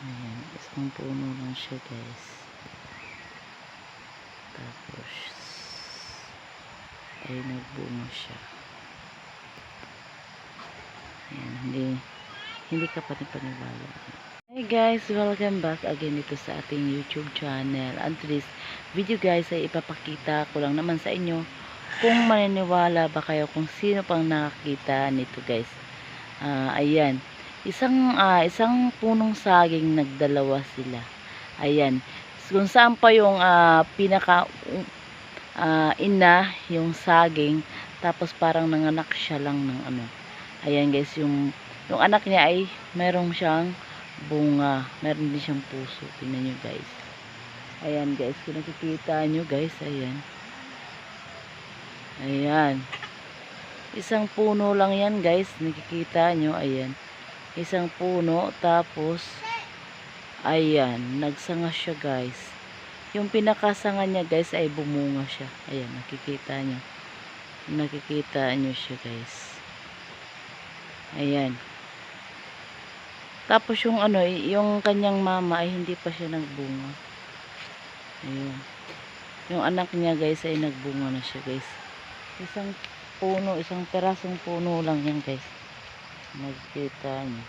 Ayan, isang puno lang siya guys. Tapos, ay nagbunga siya. Ayan, hindi, hindi ka panipaniwala. Hey guys, welcome back again dito sa ating YouTube channel. And today's video guys ay ipapakita ko lang naman sa inyo kung maniniwala ba kayo kung sino pang nakakita nito guys. Ah, ayan. Isang ah, isang punong saging nagdalawa sila. Ayan. Kung saan pa yung ah, pinaka ah, ina yung saging tapos parang nanganak siya lang ng ano. Ayan guys, yung yung anak niya ay merong siyang bunga. Meron din siyang puso. Tingnan nyo guys. Ayan guys, kung nakikita nyo guys, ayan. Ayan. Isang puno lang yan guys. Nakikita nyo, ayan. Isang puno, tapos, ayan, nagsanga siya guys. Yung pinakasanga niya guys ay bumunga siya. Ayan, nakikita nyo. Nakikita nyo siya guys. Ayan. Tapos yung ano, yung kanyang mama ay hindi pa siya nagbunga. Ayun. Yung anak niya guys ay nagbunga na siya guys. Isang puno, isang perasong puno lang yan guys. Nakikita niyo.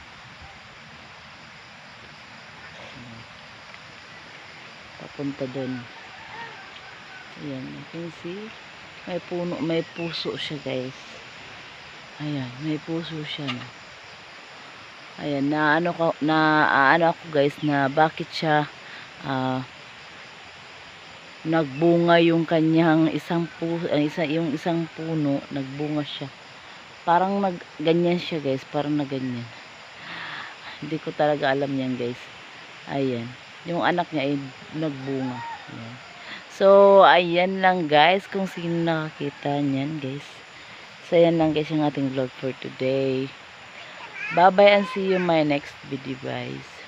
Ayan. Papunta doon. Ayan, you can see. May puno, may puso siya guys. Ayan, may puso siya na. Ayan, na ano ko, na ano ako guys na bakit siya ah nagbunga yung kanyang isang pu ah, isa yung isang puno, nagbunga siya. Parang nag ganyan siya guys, parang na ganyan. Hindi ko talaga alam yan guys. Ayan, yung anak niya ay nagbunga. Ayan. So, ayan lang guys kung sino nakakita niyan guys. So, ayan lang guys yung ating vlog for today. Bye bye and see you my next video guys.